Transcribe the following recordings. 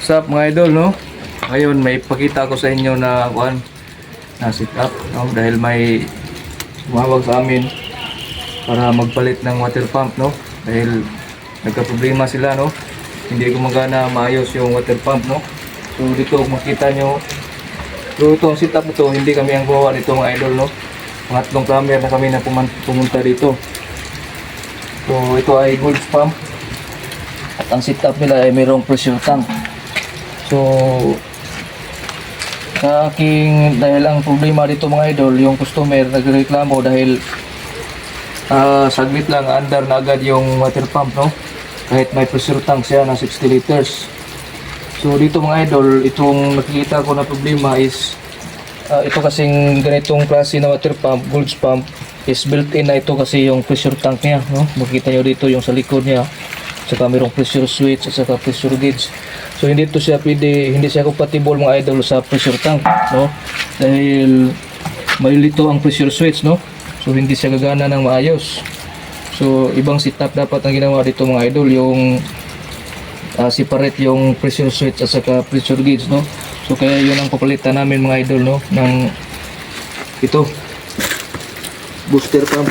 What's up mga idol no? Ngayon may pakita ko sa inyo na kuan na sit up no? dahil may tumawag sa amin para magpalit ng water pump no? Dahil nagka-problema sila no? Hindi gumagana maayos yung water pump no? So dito makita nyo So ito ang sit up ito, hindi kami ang gumawa nito mga idol no? Pangatlong camera na kami na pumunta dito. So ito ay gold pump at ang setup nila ay mayroong pressure tank. So, sa aking, dahil ang problema dito mga idol, yung customer nagreklamo dahil ah, saglit lang, andar na agad yung water pump, no? Kahit may pressure tank siya na 60 liters. So, dito mga idol, itong nakikita ko na problema is ah, ito kasing ganitong klase na water pump, gold pump, is built-in na ito kasi yung pressure tank niya, no? Makikita nyo dito yung sa likod niya saka mayroong pressure switch at saka pressure gauge. So hindi to siya pwede, hindi siya compatible mga idol sa pressure tank, no? Dahil malilito ang pressure switch, no? So hindi siya gagana ng maayos. So ibang setup dapat ang ginawa dito mga idol, yung ah, separate yung pressure switch at saka pressure gauge, no? So kaya yun ang papalitan namin mga idol, no? Ng ito booster pump.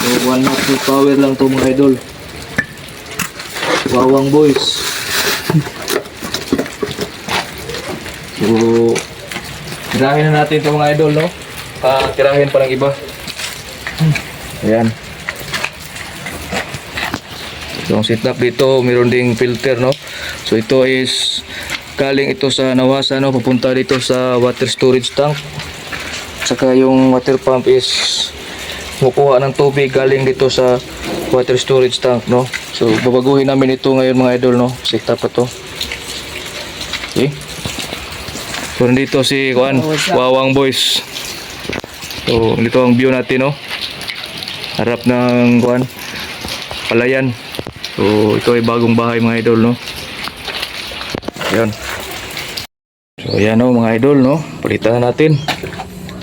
So 1 watt power lang to mga idol. Wawang boys. So, tirahin na natin itong mga idol, no? Ah, tirahin pa ng iba. Ayan. So, ang setup dito, meron ding filter, no? So, ito is galing ito sa nawasa, no? Papunta dito sa water storage tank. Saka yung water pump is kumukuha ng tubig galing dito sa water storage tank, no? So, babaguhin namin ito ngayon mga idol, no? Setup pa to. Okay? So, nandito si Kuan, Wawang Boys. So, dito ang view natin, no? Harap ng Kuan, Palayan. So, ito ay bagong bahay mga idol, no? Yan. So, yan, no, mga idol, no? Palitan na natin.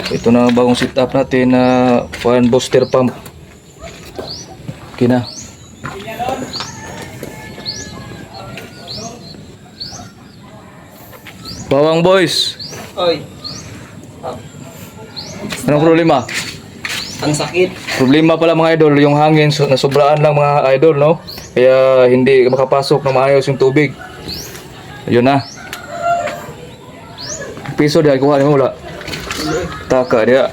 Ito na ang bagong setup natin na fan booster pump. Okay na. Bawang boys, Oy, anong problema? ang sakit. Problema pala mga idol, yung hangin so, nasubraan lang mga idol, no? Kaya hindi makapasok na maayos yung tubig. Ayun na. Piso dia kuha mo wala. તો કર્યો